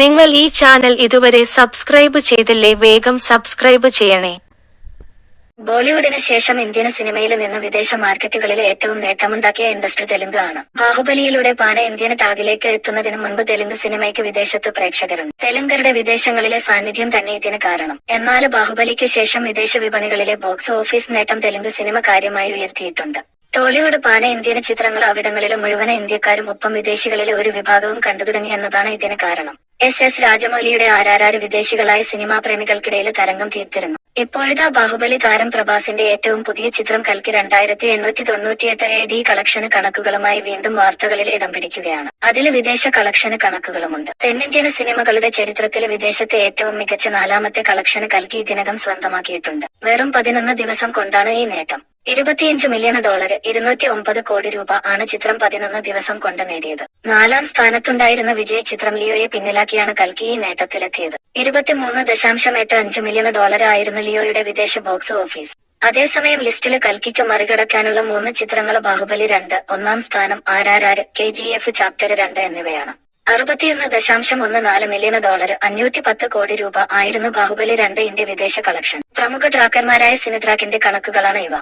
നിങ്ങൾ ഈ ചാനൽ ഇതുവരെ സബ്സ്ക്രൈബ് ചെയ്തില്ലേ വേഗം സബ്സ്ക്രൈബ് ചെയ്യണേ. ബോളിവുഡിന് ശേഷം ഇന്ത്യൻ സിനിമയിൽ നിന്ന് വിദേശ മാർക്കറ്റുകളിൽ ഏറ്റവും നേട്ടമുണ്ടാക്കിയ ഇൻഡസ്ട്രി തെലുങ്ക് ആണ്. ബാഹുബലിയിലൂടെ പാന ഇന്ത്യൻ ടാഗിലേക്ക് എത്തുന്നതിന് മുൻപ് തെലുങ്ക് സിനിമയ്ക്ക് വിദേശത്ത് പ്രേക്ഷകരുണ്ട്. തെലുങ്കരുടെ വിദേശങ്ങളിലെ സാന്നിധ്യം തന്നെ ഇതിന് കാരണം. എന്നാൽ ബാഹുബലിക്ക് ശേഷം വിദേശ വിപണികളിലെ ബോക്സ് ഓഫീസ് നേട്ടം തെലുങ്ക് സിനിമ കാര്യമായി ഉയർത്തിയിട്ടുണ്ട്. ടോളിവുഡ് പാന ഇന്ത്യൻ ചിത്രങ്ങൾ അവിടങ്ങളിലും മുഴുവൻ ഇന്ത്യക്കാരും ഒപ്പം വിദേശികളിലെ ഒരു വിഭാഗവും കണ്ടു തുടങ്ങി എന്നതാണ് ഇതിന് കാരണം. എസ് എസ് രാജമൗലിയുടെ ആരാരാര് വിദേശികളായ സിനിമാ പ്രേമികൾക്കിടയിൽ തരംഗം തീർത്തിരുന്നു. ഇപ്പോഴത്തെ ബാഹുബലി താരം പ്രഭാസിന്റെ ഏറ്റവും പുതിയ ചിത്രം കൽക്കി രണ്ടായിരത്തി എണ്ണൂറ്റി തൊണ്ണൂറ്റിയെട്ട് എ ഡി കളക്ഷന് കണക്കുകളുമായി വീണ്ടും വാർത്തകളിൽ ഇടം പിടിക്കുകയാണ്. അതിൽ വിദേശ കളക്ഷന് കണക്കുകളുമുണ്ട്. തെന്നിന്ത്യൻ സിനിമകളുടെ ചരിത്രത്തിൽ വിദേശത്തെ ഏറ്റവും മികച്ച നാലാമത്തെ കളക്ഷന് കൽക്കി ഇതിനകം സ്വന്തമാക്കിയിട്ടുണ്ട്. വെറും പതിനൊന്ന് ദിവസം കൊണ്ടാണ് ഈ നേട്ടം. ഇരുപത്തിയഞ്ച് മില്യൺ ഡോളർ ഇരുന്നൂറ്റി ഒമ്പത് കോടി രൂപ ആണ് ചിത്രം പതിനൊന്ന് ദിവസം കൊണ്ട് നേടിയത്. നാലാം സ്ഥാനത്തുണ്ടായിരുന്ന വിജയ് ചിത്രം ലിയോയെ പിന്നിലാക്കിയാണ് കൽക്കി ഈ നേട്ടത്തിലെത്തിയത്. ഇരുപത്തിമൂന്ന് ദശാംശം എട്ട് അഞ്ച് മില്യൺ ഡോളർ ആയിരുന്നു ലിയോയുടെ വിദേശ ബോക്സ് ഓഫീസ്. അതേസമയം ലിസ്റ്റിൽ കൽക്കിക്ക് മറികടക്കാനുള്ള മൂന്ന് ചിത്രങ്ങൾ ബാഹുബലി രണ്ട് ഒന്നാം സ്ഥാനം ആരാരാര് കെ ജി എഫ് ചാപ്റ്റർ രണ്ട് എന്നിവയാണ്. അറുപത്തിയൊന്ന് ദശാംശം ഒന്ന് നാല് മില്യൺ ഡോളർ അഞ്ഞൂറ്റി പത്ത് കോടി രൂപ ആയിരുന്നു ബാഹുബലി രണ്ട് ഇന്ത്യ വിദേശ കളക്ഷൻ. പ്രമുഖ ട്രാക്കർമാരായ സിനിട്രാക്കിന്റെ കണക്കുകളാണ് ഇവ.